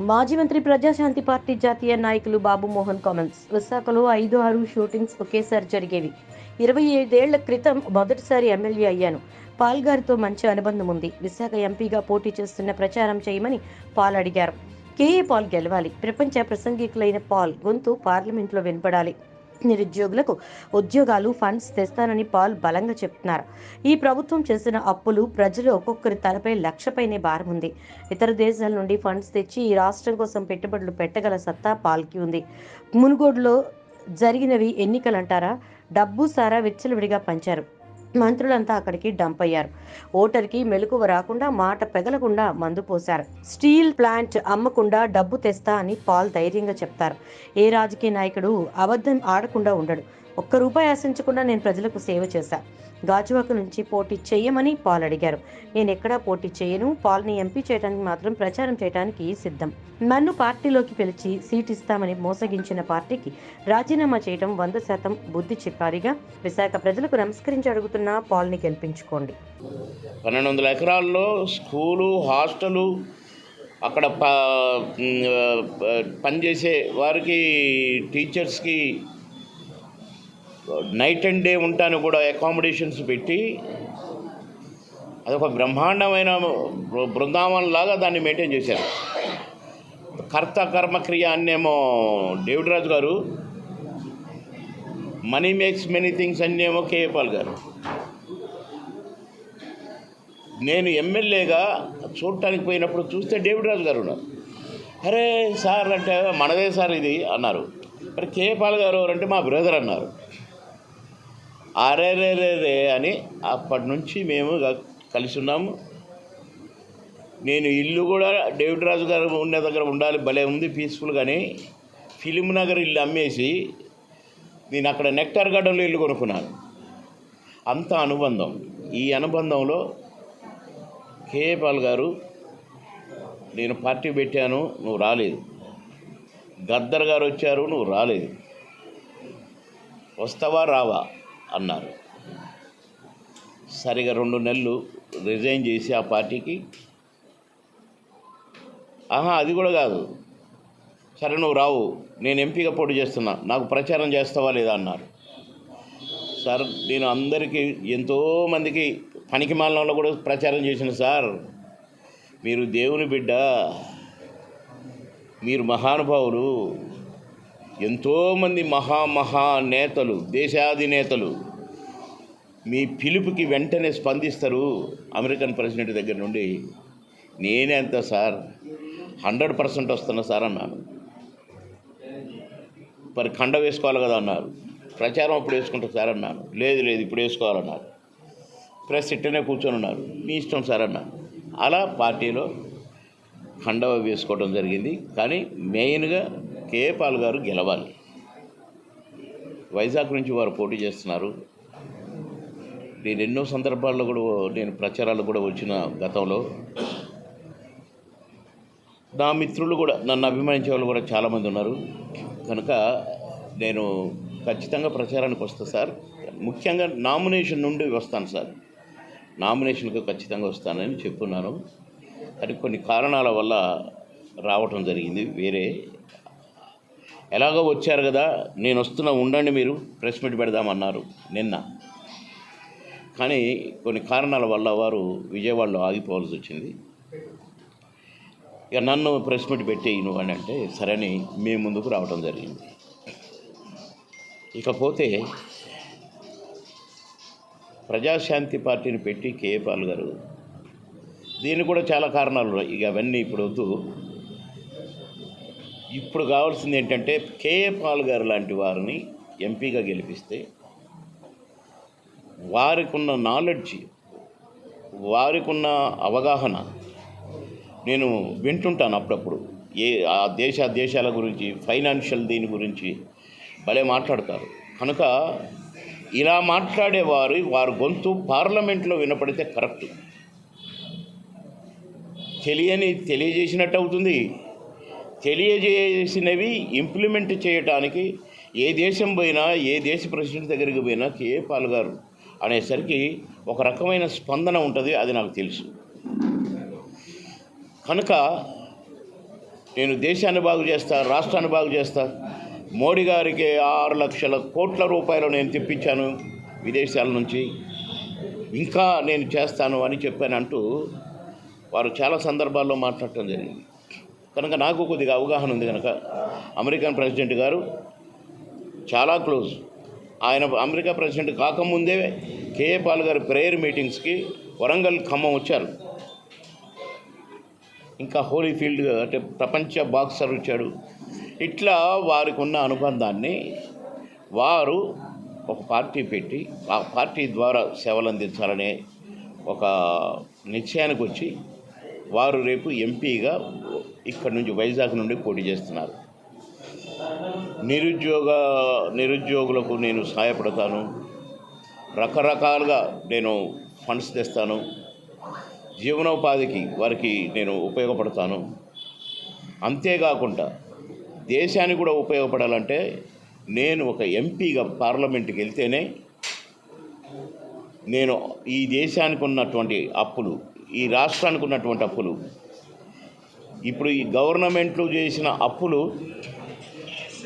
మాజీ మంత్రి ప్రజాశాంతి పార్టీ జాతీయ నాయకులు బాబు మోహన్ కామెంట్స్. విశాఖలో ఐదు ఆరు షూటింగ్స్ ఒకేసారి జరిగేవి. ఇరవై ఐదేళ్ళ క్రితం మొదటిసారి ఎమ్మెల్యే అయ్యాను. పాల్ గారితో మంచి అనుబంధం ఉంది. విశాఖ ఎంపీగా పోటీ చేస్తున్న ప్రచారం చేయమని పాల్ అడిగారు. కేఏ పాల్ గెలవాలి. ప్రపంచ ప్రసంగికులైన పాల్ గొంతు పార్లమెంట్లో వినపడాలి. నిరుద్యోగులకు ఉద్యోగాలు ఫండ్స్ తెస్తానని పాల్ బలంగా చెప్తున్నారు. ఈ ప్రభుత్వం చేసిన అప్పులు ప్రజలు ఒక్కొక్కరి తలపై లక్షపైనే భారం ఉంది. ఇతర దేశాల నుండి ఫండ్స్ తెచ్చి ఈ రాష్ట్రం కోసం పెట్టుబడులు పెట్టగల సత్తా పాల్కి ఉంది. మునుగోడులో జరిగినవి ఎన్నికలంటారా? డబ్బు సారా విచ్చలవిడిగా పంచారు. మంత్రులంతా అక్కడికి డంప్ అయ్యారు. ఓటర్కి మెలకువ రాకుండా మాట పెగలకుండా మందు పోశారు. స్టీల్ ప్లాంట్ అమ్మకుండా డబ్బు తెస్తా అని పాల్ ధైర్యంగా చెప్తారు. ఏ రాజకీయ నాయకుడు అబద్ధం ఆడకుండా ఉండడు. ఒక్క రూపాయి ఆశించకుండా నేను ప్రజలకు సేవ చేశా. గాజువాక నుంచి పోటీ చేయమని పాల్ అడిగారు. నేను ఎక్కడా పోటీ చేయను పాల్ని ఎంపీ చేయడానికి మాత్రం ప్రచారం చేయడానికి సిద్ధం. నన్ను పార్టీలోకి పిలిచి సీట్ ఇస్తామని మోసగించిన పార్టీకి రాజీనామా చేయడం వంద శాతం బుద్ధి చెప్పారిగా విశాఖ ప్రజలకు నమస్కరించి అడుగుతున్న పాల్ని గెలిపించుకోండి. పన్నెండు వందల ఎకరాల్లో స్కూలు హాస్టలు అక్కడ పనిచేసే వారికి టీచర్స్కి నైట్ అండ్ డే ఉంటాను కూడా అకామిడేషన్స్ పెట్టి అదొక బ్రహ్మాండమైన బృ- బృందావనం లాగా దాన్ని మెయింటైన్ చేశారు. కర్త కర్మక్రియ అన్నేమో David Raju garu money makes many things అన్నేమో K A Paul గారు. నేను ఎమ్మెల్యేగా చూడటానికి పోయినప్పుడు చూస్తే డేవిడ్ రాజు గారు ఉన్నారు. అరే సార్ అంటే మనదే సార్ ఇది అన్నారు. మరి కే. పాల్ గారు అంటే మా బ్రదర్ అన్నారు. అరే అని అప్పటి నుంచి మేము కలిసి ఉన్నాము నేను ఇల్లు కూడా డేవిడ్ రాజు గారు ఉన్న దగ్గర ఉండాలి భలే ఉంది పీస్ఫుల్గాని ఫిలిం నగర్ ఇల్లు అమ్మేసి నేను అక్కడ నెక్టార్ గార్డెన్లో ఇల్లు కొనుక్కున్నాను. అంత అనుబంధం. ఈ అనుబంధంలో కే పాల్ గారు నేను పార్టీ పెట్టాను నువ్వు రాలేదు. గద్దర్ గారు వచ్చారు నువ్వు రాలేదు. వస్తావా రావా? అన్నారు. సరిగా రెండు నెలలు రిజైన్ చేసి ఆ పార్టీకి. ఆహా అది కూడా కాదు. సరే నువ్వు రావు. నేను ఎంపీగా పోటీ చేస్తున్నా. నాకు ప్రచారం చేస్తావా లేదా అన్నారు. సార్ నేను అందరికీ ఎంతోమందికి పనికి మాలంలో కూడా ప్రచారం చేసిన సార్. మీరు దేవుని బిడ్డ. మీరు మహానుభావులు. ఎంతోమంది మహా మహా నేతలు దేశాధినేతలు. మీ పిలుపుకి వెంటనే స్పందిస్తారు అమెరికన్ ప్రెసిడెంట్ దగ్గర నుండి. నేనే అంత సార్? హండ్రెడ్ పర్సెంట్ వస్తున్నా సార్ అన్నాను మరి కండ వేసుకోవాలి కదా అన్నారు. ప్రచారం అప్పుడు వేసుకుంటా సార్ అన్నాను లేదు లేదు ఇప్పుడు వేసుకోవాలన్నారు. ప్రెస్ ఇట్టనే కూర్చొని ఉన్నారు. మీ ఇష్టం సార్ అన్నాను అలా పార్టీలో కండవ వేసుకోవడం జరిగింది. కానీ మెయిన్గా కే పాల్ గారు గెలవాలి. వైజాగ్ నుంచి వారు పోటీ చేస్తున్నారు. నేను ఎన్నో సందర్భాల్లో కూడా నేను ప్రచారాలు కూడా వచ్చిన గతంలో. నా మిత్రులు కూడా నన్ను అభిమానించే వాళ్ళు కూడా చాలామంది ఉన్నారు. కనుక నేను ఖచ్చితంగా ప్రచారానికి వస్తాను సార్. ముఖ్యంగా నామినేషన్ నుండి వస్తాను సార్. నామినేషన్కి ఖచ్చితంగా వస్తానని చెప్తున్నాను అది కొన్ని కారణాల వల్ల రావటం జరిగింది వేరే. ఎలాగో వచ్చారు కదా నేను వస్తున్నా ఉండండి మీరు ప్రెస్ మీట్ పెడదామన్నారు నిన్న. కానీ కొన్ని కారణాల వల్ల వారు విజయవాడలో ఆగిపోవాల్సి వచ్చింది. ఇక నన్ను ప్రెస్ మీట్ పెట్టేయను నువ్వు అని అంటే సరేని మేము ముందుకు రావడం జరిగింది. ఇకపోతే ప్రజాశాంతి పార్టీని పెట్టి కేఏ పాల్ గారు దీనికి కూడా చాలా కారణాలు ఉన్నాయి. ఇక అవన్నీ ఇప్పుడు వద్దు. ఇప్పుడు కావాల్సింది ఏంటంటే కేఏ పాల్ గారు లాంటి వారిని ఎంపీగా గెలిపిస్తే వారికి ఉన్న నాలెడ్జ్ వారికి ఉన్న అవగాహన నేను వింటుంటాను అప్పుడప్పుడు. ఏ ఆ దేశ దేశాల గురించి ఫైనాన్షియల్ దీని గురించి భలే మాట్లాడతారు. కనుక ఇలా మాట్లాడేవారు వారి గొంతు పార్లమెంట్లో వినపడితే కరెక్ట్ తెలియని తెలియజేసినట్టు అవుతుంది. తెలియజేసినవి ఇంప్లిమెంట్ చేయటానికి ఏ దేశం పోయినా ఏ దేశ ప్రెసిడెంట్ దగ్గరికి పోయినా కే పాల్ గారు అనేసరికి ఒక రకమైన స్పందన ఉంటుంది అది నాకు తెలుసు. కనుక నేను దేశాన్ని బాగు చేస్తా రాష్ట్రాన్ని బాగు చేస్తా మోడీ గారికి ఆరు లక్షల కోట్ల రూపాయలు నేను తెప్పించాను విదేశాల నుంచి. ఇంకా నేను చేస్తాను అని చెప్పానంటూ వారు చాలా సందర్భాల్లో మాట్లాడటం జరిగింది. కనుక నాకు కొద్దిగా అవగాహన ఉంది కనుక అమెరికన్ ప్రెసిడెంట్ గారు చాలా క్లోజ్. ఆయన అమెరికా ప్రెసిడెంట్ కాకముందే కేఏ పాల్ గారి ప్రేయర్ మీటింగ్స్కి వరంగల్ ఖమ్మం వచ్చారు. ఇంకా హోలీ ఫీల్డ్ అంటే ప్రపంచ బాక్సర్ వచ్చాడు. ఇట్లా వారికి ఉన్న అనుబంధాన్ని వారు ఒక పార్టీ పెట్టి ఆ పార్టీ ద్వారా సేవలు అందించాలనే ఒక నిశ్చయానికి వచ్చి వారు రేపు ఎంపీగా ఇక్కడ నుంచి వైజాగ్ నుండి పోటీ చేస్తున్నారు. నిరుద్యోగ నిరుద్యోగులకు నేను సహాయపడతాను. రకరకాలుగా నేను ఫండ్స్ తెస్తాను. జీవనోపాధికి వారికి నేను ఉపయోగపడతాను. అంతేకాకుండా దేశానికి కూడా ఉపయోగపడాలంటే నేను ఒక ఎంపీగా పార్లమెంట్కి వెళ్తేనే నేను ఈ దేశానికి ఉన్నటువంటి అప్పులు ఈ రాష్ట్రానికి ఉన్నటువంటి అప్పులు. ఇప్పుడు ఈ గవర్నమెంట్లు చేసిన అప్పులు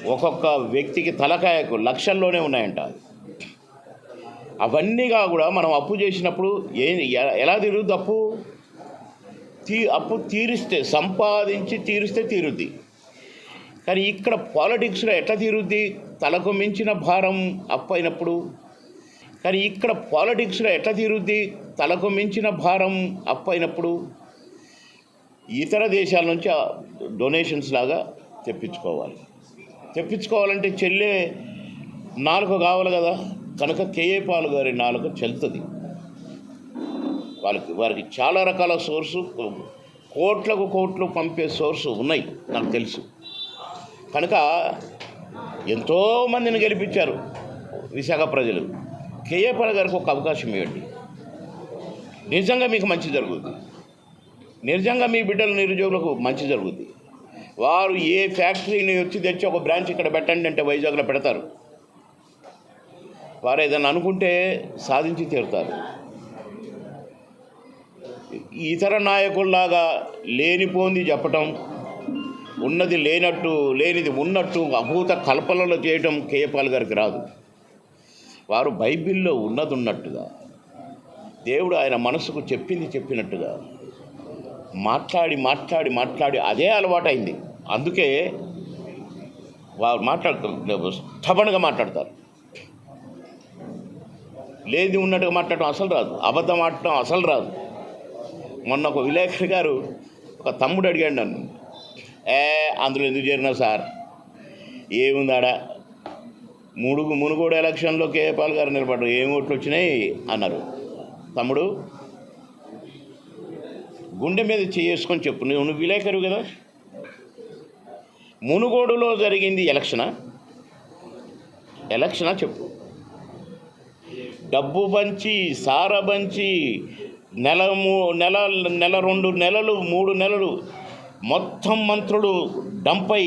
ఒక్కొక్క వ్యక్తికి తలకాయకు లక్షల్లోనే ఉన్నాయంట. అవన్నీగా కూడా మనం అప్పు చేసినప్పుడు ఏ ఎలా తీరుద్ది అప్పు? తీ అప్పు తీరిస్తే సంపాదించి తీరిస్తే తీరుద్ది. కానీ ఇక్కడ పాలిటిక్స్లో ఎట్లా తీరుద్ది? తలకు మించిన భారం అప్పు అయినప్పుడు. కానీ ఇక్కడ పాలిటిక్స్లో ఎట్లా తీరుద్ది? తలకు మించిన భారం అప్పు అయినప్పుడు. ఇతర దేశాల నుంచి డొనేషన్స్ లాగా తెప్పించుకోవాలి. తెప్పించుకోవాలంటే చెల్లే నాలుగు కావాలి కదా. కనుక కేఏ పాల్ గారి నాలుగు చెల్తుంది వాళ్ళకి వారికి చాలా రకాల సోర్సు కోట్లకు కోట్లు పంపే సోర్సు ఉన్నాయి నాకు తెలుసు. కనుక ఎంతోమందిని గెలిపించారు విశాఖ ప్రజలు. కేఏ పాల్ గారికి ఒక అవకాశం ఇవ్వండి. నిజంగా మీకు మంచి జరుగుతుంది నిజంగా మీ బిడ్డల నిరుద్యోగులకు మంచి జరుగుద్ది. వారు ఏ ఫ్యాక్టరీని వచ్చి తెచ్చి ఒక బ్రాంచ్ ఇక్కడ పెట్టండి అంటే వైజాగ్లో పెడతారు. వారు ఏదైనా అనుకుంటే సాధించి తీరుతారు. ఇతర నాయకుల్లాగా లేనిపోంది చెప్పటం ఉన్నది లేనట్టు లేనిది ఉన్నట్టు అభూత కల్పనలు చేయటం కేపాల్ గారికి రాదు. వారు బైబిల్లో ఉన్నది ఉన్నట్టుగా దేవుడు ఆయన మనసుకు చెప్పింది చెప్పినట్టుగా మాట్లాడి మాట్లాడి మాట్లాడి అదే అలవాటైంది. అందుకే వారు మాట్లాడుతారు స్థబణగా మాట్లాడతారు. లేది ఉన్నట్టుగా మాట్లాడటం అసలు రాదు. అబద్ధం ఆడటం అసలు రాదు. మొన్న ఒక విలేకరి గారు ఒక తమ్ముడు అడిగాడు నన్ను. ఏ అందులో ఎందుకు చేరినావు సార్? ఏముందాడా? ముడుగు మునుగోడు ఎలక్షన్లో కేపాల్ గారు నిలబడ్డారు. ఏం ఓట్లు వచ్చినాయి? అన్నారు. తమ్ముడు గుండె మీద చేసుకొని చెప్పు. నువ్వు నువ్వు విలేకరు కదా? మునుగోడులో జరిగింది ఎలక్షనా? ఎలక్షనా చెప్పు. డబ్బు పంచి సార బంచి నెల మూ నెల నెల రెండు నెలలు మూడు నెలలు మొత్తం మంత్రులు డంపై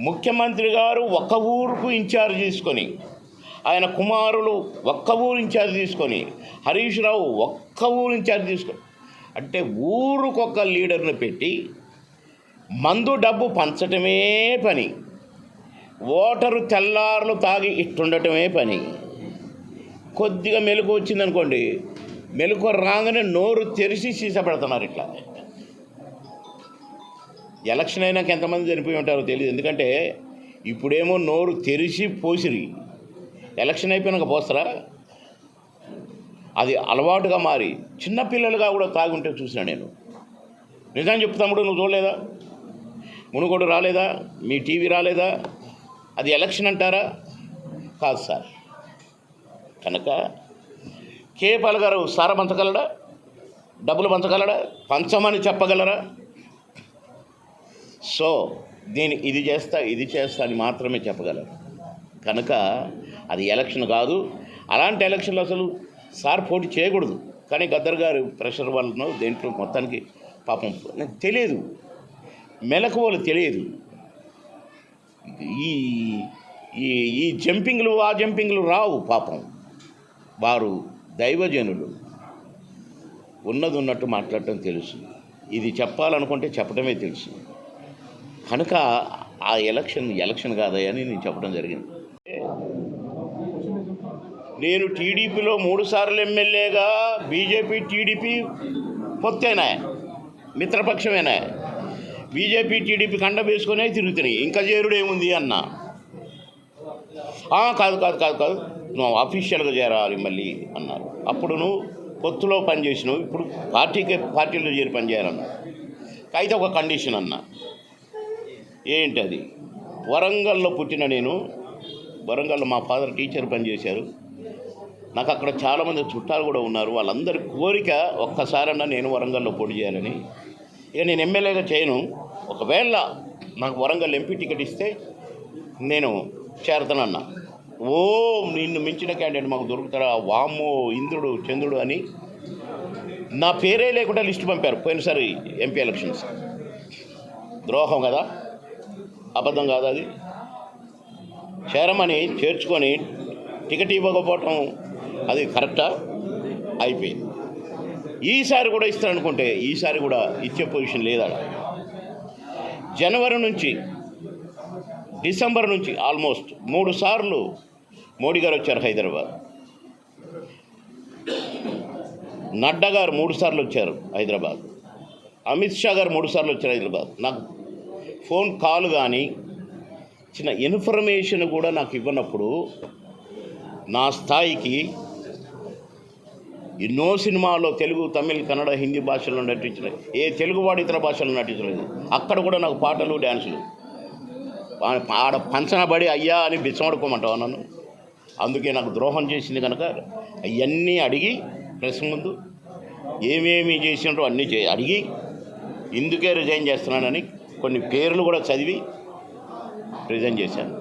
ముఖ్యమంత్రి గారు ఒక్క ఊరుకు ఇన్ఛార్జ్ తీసుకొని ఆయన కుమారులు ఒక్క ఊరు ఇన్ఛార్జ్ తీసుకొని హరీష్ రావు ఒక్క ఊరు ఇన్ఛార్జ్ తీసుకొని అంటే ఊరుకొక లీడర్ని పెట్టి మందు డబ్బు పంచటమే పని. ఓటరు తెల్లారులు తాగి ఇట్టుండటమే పని. కొద్దిగా మెలకు వచ్చిందనుకోండి మెలకు రాగానే నోరు తెరిచి సీసపెడుతున్నారు ఇట్లా. ఎలక్షన్ అయినాక ఎంతమంది చనిపోయి ఉంటారో తెలియదు ఎందుకంటే ఇప్పుడేమో నోరు తెరిచి పోసిరి. ఎలక్షన్ అయిపోయినాక పోస్తారా? అది అలవాటుగా మారి చిన్నపిల్లలుగా కూడా తాగుంటే చూసిన నేను. నిజం చెప్పు తమ్ముడు నువ్వు చూడలేదా? మునుగోడు రాలేదా? మీ టీవీ రాలేదా? అది ఎలక్షన్ అంటారా? కాదు సార్. కనుక కేపాల్ గారు సార పంచగలడా? డబ్బులు పంచగలడా? పంచమని చెప్పగలరా? సో దీని ఇది చేస్తా ఇది చేస్తా అని మాత్రమే చెప్పగలరు కనుక అది ఎలక్షన్ కాదు. అలాంటి ఎలక్షన్లు అసలు సార్ పోటీ చేయకూడదు. కానీ గద్దర్ గారు ప్రెషర్ వలన దేంట్లో మొత్తానికి పాపం. నాకు తెలియదు. మెలకువలు తెలియదు. ఈ ఈ ఈ జంపింగ్లు ఆ జంపింగ్లు రావు పాపం. వారు దైవజనులు. ఉన్నది ఉన్నట్టు మాట్లాడటం తెలుసు. ఇది చెప్పాలనుకుంటే చెప్పడమే తెలుసు. కనుక ఆ ఎలక్షన్ ఎలక్షన్ కాదయని నేను చెప్పడం జరిగింది. నేను టీడీపీలో మూడు సార్లు ఎమ్మెల్యేగా బీజేపీ టీడీపీ పొత్తేనా మిత్రపక్షమేనా బీజేపీ టీడీపీ కండ వేసుకునే తిరుగుతున్నాయి. ఇంకా చేరుడు ఏముంది అన్న? కాదు కాదు కాదు కాదు. నువ్వు అఫీషియల్గా చేరాలి మళ్ళీ అన్నారు. అప్పుడు నువ్వు పొత్తులో పనిచేసినావు ఇప్పుడు పార్టీకి పార్టీలో చేరి పనిచేయాలన్నా అయితే ఒక కండిషన్ అన్న. ఏంటి అది వరంగల్లో పుట్టిన నేను వరంగల్లో మా ఫాదర్ టీచర్ పనిచేశారు నాకు అక్కడ చాలామంది చుట్టాలు కూడా ఉన్నారు. వాళ్ళందరి కోరిక ఒక్కసారన్నా నేను వరంగల్లో పోటీ చేయాలని ఇక నేను ఎమ్మెల్యేగా చేయను. ఒకవేళ నాకు వరంగల్ ఎంపీ టికెట్ ఇస్తే నేను చేరతానన్నా ఓ నిన్ను మించిన క్యాండిడేట్ మాకు దొరుకుతారా వామ్మో ఇంద్రుడు చంద్రుడు అని నా పేరే లేకుండా లిస్ట్ పంపారు పోయినసారి ఎంపీ ఎలక్షన్స్ ద్రోహం కదా? అబద్ధం కాదు అది? చేరమని చేర్చుకొని టికెట్ ఇవ్వకపోవటం అది కరెక్టా? అయిపోయింది. ఈసారి కూడా ఇస్తారనుకుంటే ఈసారి కూడా ఇచ్చే పొజిషన్ లేదా జనవరి నుంచి డిసెంబర్ నుంచి ఆల్మోస్ట్ మూడు సార్లు మోడీ గారు వచ్చారు హైదరాబాద్. నడ్డా గారు మూడు సార్లు వచ్చారు హైదరాబాద్. అమిత్ షా గారు మూడు సార్లు వచ్చారు హైదరాబాద్. నాకు ఫోన్ కాల్ కానీ చిన్న ఇన్ఫర్మేషన్ కూడా నాకు ఇవ్వనప్పుడు నా స్థాయికి ఎన్నో సినిమాల్లో తెలుగు తమిళ్ కన్నడ హిందీ భాషల్లో నటించలేదు ఏ తెలుగువాడు ఇతర భాషల్లో నటించలేదు. అక్కడ కూడా నాకు పాటలు డ్యాన్సులు. ఆడ పంచనబడి అయ్యా అని బిచ్చమడుకోమంటావు నన్ను? అందుకే నాకు ద్రోహం చేసింది కనుక అవన్నీ అడిగి ప్రెస్ ముందు ఏమేమి చేసినారో అన్నీ చే అడిగి ఇందుకే రిజైన్ చేస్తున్నానని కొన్ని పేర్లు కూడా చదివి రిజైన్ చేశాను.